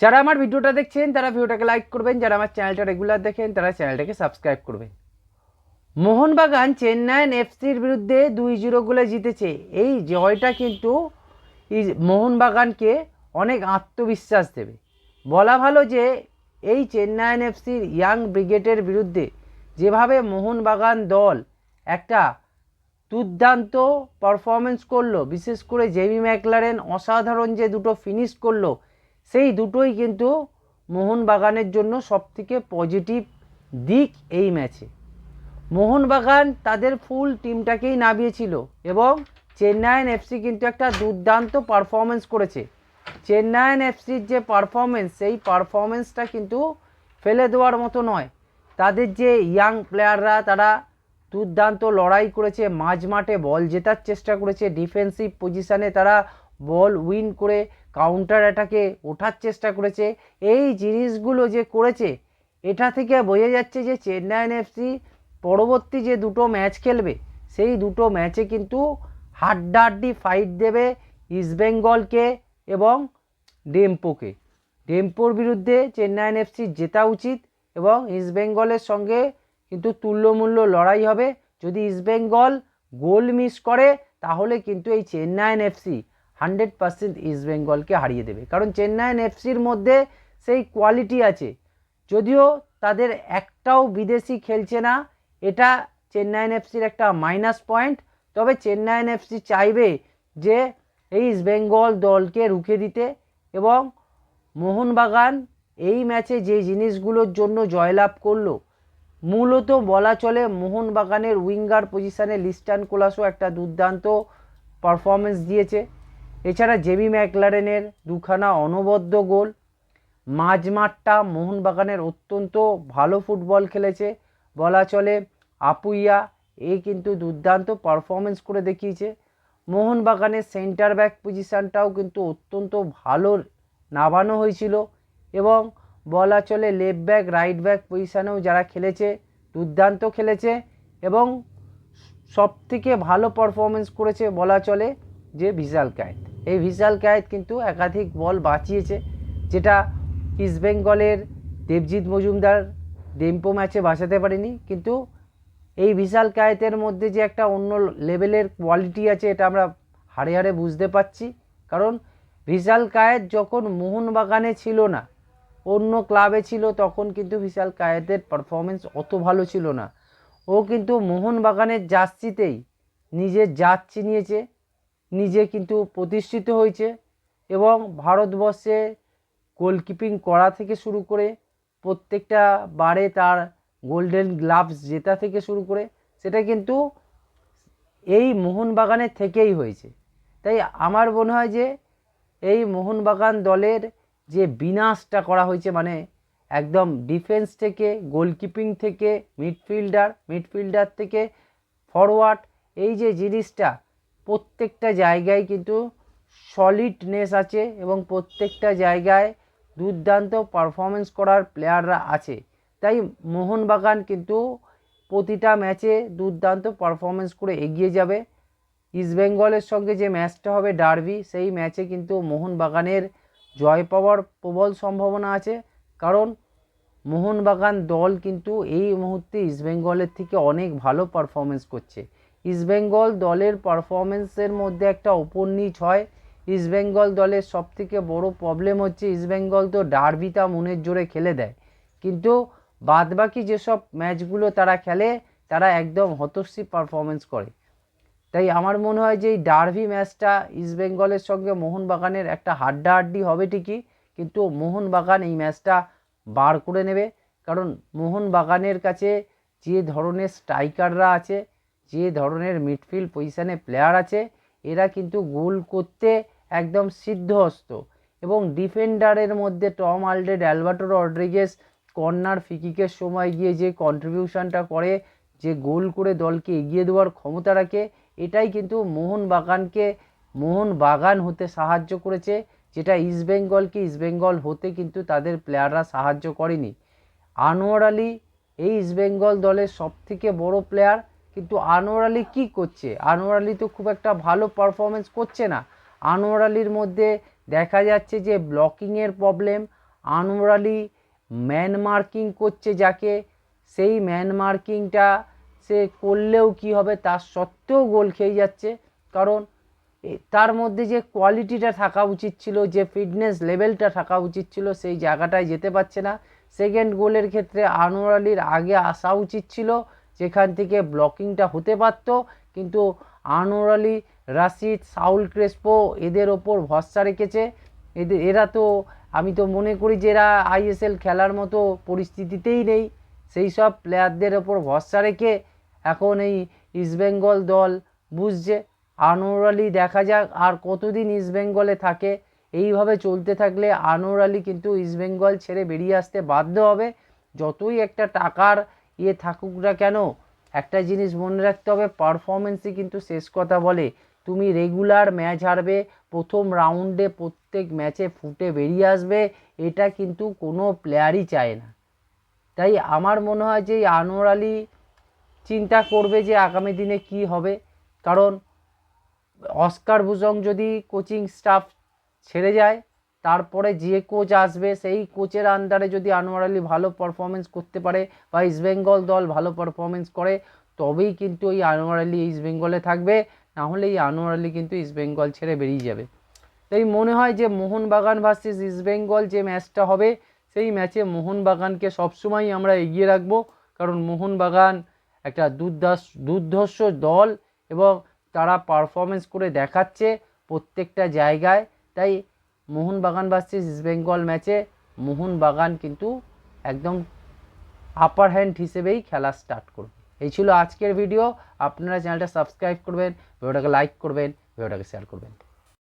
যারা আমার ভিডিওটা দেখছেন, তারা ভিডিওটাকে লাইক করবেন। যারা আমার চ্যানেলটা রেগুলার দেখেন, তারা চ্যানেলটাকে সাবস্ক্রাইব করবেন। মোহনবাগান চেন্নাইন এফসির বিরুদ্ধে দুই জিরো গোলে জিতেছে। এই জয়টা কিন্তু মোহনবাগানকে অনেক আত্মবিশ্বাস দেবে। বলা ভালো যে এই চেন্নাইন এফসির ইয়াং ব্রিগেডের বিরুদ্ধে যেভাবে মোহনবাগান দল একটা দুর্দান্ত পারফরমেন্স করল, বিশেষ করে জেমি ম্যাকলারেন অসাধারণ যে দুটো ফিনিশ করল সেই দুটোই কিন্তু মোহনবাগানের জন্য সবথেকে পজিটিভ দিক এই ম্যাচে মোহনবাগান তাদের ফুল টিমটাকেই নামিয়েছিল এবং চেন্নাইন এফসি কিন্তু একটা দুর্দান্ত পারফরমেন্স করেছে। চেন্নাইন এফসির যে পারফরমেন্স সেই পারফরমেন্সটা কিন্তু ফেলে দেওয়ার মতো নয়। তাদের যে ইয়াং প্লেয়াররা তারা দুর্দান্ত লড়াই করেছে মাঝ মাঠে বল জেতার চেষ্টা করেছে ডিফেন্সিভ পজিশানে তারা বল উইন করে কাউন্টার অ্যাটাকে ওঠার চেষ্টা করেছে। এই জিনিসগুলো যে করেছে, এটা থেকে বোঝা যাচ্ছে যে চেন্নাইন এফসি পরবর্তী যে দুটো ম্যাচ খেলবে, সেই দুটো ম্যাচে কিন্তু হাড্ডাহাড্ডি ফাইট দেবে ইস্টবেঙ্গলকে এবং ডেম্পোকে ডেম্পোর বিরুদ্ধে চেন্নাইন এফসি জেতা উচিত এবং ইস্টবেঙ্গলের সঙ্গে কিন্তু তুল্যমূল্য লড়াই হবে। যদি ইস্টবেঙ্গল গোল মিস করে, তাহলে কিন্তু এই চেন্নাইন এফসি হান্ড্রেড পার্সেন্ট ইস্টবেঙ্গলকে হারিয়ে দেবে। কারণ চেন্নাইন এফসির মধ্যে সেই কোয়ালিটি আছে। যদিও তাদের একটাও বিদেশি খেলছে না, এটা চেন্নাইন এফসির একটা মাইনাস পয়েন্ট। তবে চেন্নাইন এফসি চাইবে যে এই ইস্টবেঙ্গল দলকে রুখে দিতে এবং মোহনবাগান এই ম্যাচে যে জিনিসগুলোর জন্য জয়লাভ করল, মূলত বলা চলে মোহনবাগানের উইঙ্গার পজিশানে লিস্টান কোলাসও একটা দুর্দান্ত পারফরমেন্স দিয়েছে। এছাড়া জেমি ম্যাকলারেনের দুখানা অনবদ্য গোল। মাঝমাঠটা মোহনবাগানের অত্যন্ত ভালো ফুটবল খেলেছে। বলা চলে আপুইয়া এই কিন্তু দুর্দান্ত পারফরমেন্স করে দেখিয়েছে। মোহনবাগানের সেন্টার ব্যাক পজিশানটাও কিন্তু অত্যন্ত ভালো নামানো হয়েছিল এবং বলা চলে লেফট ব্যাক রাইট ব্যাক পজিশানেও যারা খেলেছে, দুর্দান্ত খেলেছে এবং সবথেকে ভালো পারফরমেন্স করেছে বলা চলে যে ভিশাল কায়েত। এই ভিশাল কায়েত কিন্তু একাধিক বল বাঁচিয়েছে, যেটা ইস্টবেঙ্গলের দেবজিৎ মজুমদার ডেম্পো ম্যাচে বাঁচাতে পারেনি, কিন্তু এই বিশাল কায়েতের মধ্যে যে একটা অন্য লেভেলের কোয়ালিটি আছে, এটা আমরা হাড়ে হাড়ে বুঝতে পারছি। কারণ বিশাল কায়েত যখন মোহনবাগানে ছিল না, অন্য ক্লাবে ছিল, তখন কিন্তু বিশাল কায়েতের পারফরমেন্স অত ভালো ছিল না। ও কিন্তু মোহনবাগানের জার্সিতেই নিজের জাত চিনিয়েছে নিজে কিন্তু প্রতিষ্ঠিত হয়েছে এবং ভারতবর্ষে গোলকিপিং করা থেকে শুরু করে প্রত্যেকটা বারে তার গোল্ডেন গ্লাভস জেতা থেকে শুরু করে সেটা কিন্তু এই মোহনবাগানের থেকেই হয়েছে। তাই আমার মনে হয় যে এই মোহনবাগান দলের যে বিনাশটা করা হয়েছে মানে একদম ডিফেন্স থেকে, গোলকিপিং থেকে, মিডফিল্ডার মিডফিল্ডার থেকে, ফরওয়ার্ড, এই যে জিনিসটা প্রত্যেকটা জায়গায় কিন্তু সলিডনেস আছে এবং প্রত্যেকটা জায়গায় দুর্দান্ত পারফরমেন্স করার প্লেয়াররা আছে। তাই মোহনবাগান কিন্তু প্রতিটা ম্যাচে দুর্দান্ত পারফরমেন্স করে এগিয়ে যাবে। ইস্টবেঙ্গলের সঙ্গে যে ম্যাচটা হবে ডার্বি সেই ম্যাচে কিন্তু মোহনবাগানের জয় পাওয়ার প্রবল সম্ভাবনা আছে। কারণ মোহনবাগান দল কিন্তু এই মুহূর্তে ইস্টবেঙ্গলের থেকে অনেক ভালো পারফরমেন্স করছে। ইস্টবেঙ্গল দলের পারফরমেন্সের মধ্যে একটা ওপর নিচ হয় ইস্টবেঙ্গল দলের সবথেকে বড় প্রবলেম হচ্ছে ইস্টবেঙ্গল তো ডার্বিটা মনের জোরে খেলে দেয়। কিন্তু বাদবাকি যেসব ম্যাচগুলো তারা খেলে, তারা একদম হতশ্রী পারফরমেন্স করে। তাই আমার মনে হয় যে এই ডার্বি ম্যাচটা ইস্টবেঙ্গলের সঙ্গে মোহনবাগানের একটা হাড্ডাহাড্ডি হবে ঠিকই, কিন্তু মোহনবাগান এই ম্যাচটা বার করে নেবে। কারণ মোহনবাগানের কাছে যে ধরনের স্ট্রাইকাররা আছে যে ধরনের মিডফিল্ড পজিশানে প্লেয়ার আছে, এরা কিন্তু গোল করতে একদম সিদ্ধহস্ত। এবং ডিফেন্ডারের মধ্যে Tom Aldred Alberto Rodriguez corner ফিকিকের সময় গিয়ে যে কন্ট্রিবিউশনটা করে, যে গোল করে দলকে এগিয়ে দেওয়ার ক্ষমতা রাখে, এটাই কিন্তু মোহনবাগানকে, মোহনবাগান হতে সাহায্য করেছে, যেটা ইস্টবেঙ্গলকে ইস্টবেঙ্গল হতে কিন্তু তাদের প্লেয়াররা সাহায্য করেনি। আনোয়ার আলী এই ইস্টবেঙ্গল দলের সবথেকে বড় প্লেয়ার কিন্তু আনোয়ার আলী কী করছে? আনোয়ার আলী তো খুব একটা ভালো পারফরমেন্স করছে না। আনোয়ার আলীর মধ্যে দেখা যাচ্ছে যে ব্লকিংয়ের problem Anwar Ali man marking করছে যাকে। সেই ম্যান মার্কিংটা সে করলেও কি হবে তার সত্ত্বেও গোল খেয়ে যাচ্ছে। কারণ তার মধ্যে যে কোয়ালিটিটা থাকা উচিত ছিল, যে ফিটনেস লেভেলটা থাকা উচিত ছিল, সেই জায়গাটায় যেতে পারছে না। সেকেন্ড গোলের ক্ষেত্রে আনোয়ার আলীর আগে আসা উচিত ছিল। যেখান থেকে ব্লকিংটা হতে পারত, কিন্তু আনোয়ার আলী, রাশিদ, সাউল ক্রেসপো এদের ওপর ভরসা রেখেছে। এদের, এরা তো, আমি তো মনে করি যে এরা আইএসএল খেলার মতো পরিস্থিতিতেই নেই। সেই সব প্লেয়ারদের ওপর ভরসা রেখে এখন এই ইস্টবেঙ্গল দল বুঝছে। আনোয়ার আলী দেখা যাক আর কতদিন ইস্টবেঙ্গলে থাকে। এইভাবে চলতে থাকলে আনোয়ার আলী কিন্তু ইস্টবেঙ্গল ছেড়ে বেরিয়ে আসতে বাধ্য হবে। যতই একটা টাকার ইয়ে থাকুক না কেন, একটা জিনিস মনে রাখতে হবে পারফরমেন্সই কিন্তু শেষ কথা বলে। তুমি রেগুলার ম্যাচ হারবে, প্রথম রাউন্ডে প্রত্যেক ম্যাচে ফুটে বেরিয়ে আসবে, এটা কিন্তু কোনো প্লেয়ারই চায় না। তাই আমার মনে হয় যে আনোয়ার আলী চিন্তা করবে যে আগামী দিনে কি হবে। কারণ অস্কার ভুজং যদি কোচিং স্টাফ ছেড়ে যায় তারপরে যে কোচ আসবে, সেই কোচের আন্ডারে যদি আনোয়ার আলী ভালো পারফরমেন্স করতে পারে বা ইস্টবেঙ্গল দল ভালো পারফরমেন্স করে, তবেই কিন্তু এই আনোয়ার আলী ইস্টবেঙ্গলে থাকবে। না হলে এই আনোয়ার আলী কিন্তু ইস্টবেঙ্গল ছেড়ে বেরিয়ে যাবে। তাই মনে হয় যে মোহনবাগান ভার্সেস ইস্টবেঙ্গল যে ম্যাচটা হবে, সেই ম্যাচে মোহনবাগানকে সবসময়ই আমরা এগিয়ে রাখব। কারণ মোহনবাগান একটা দুর্দাস দুর্ধর্ষ দল এবং তারা পারফরমেন্স করে দেখাচ্ছে প্রত্যেকটা জায়গায়। তাই মোহনবাগান ভার্সেস ইস্টবেঙ্গল ম্যাচে মোহনবাগান কিন্তু একদম আপার হ্যান্ড হিসেবেই খেলা স্টার্ট করবে। এই ছিল আজকের ভিডিও আপনারা চ্যানেলটা সাবস্ক্রাইব করবেন ভিডিওটাকে লাইক করবেন ভিডিওটাকে শেয়ার করবেন।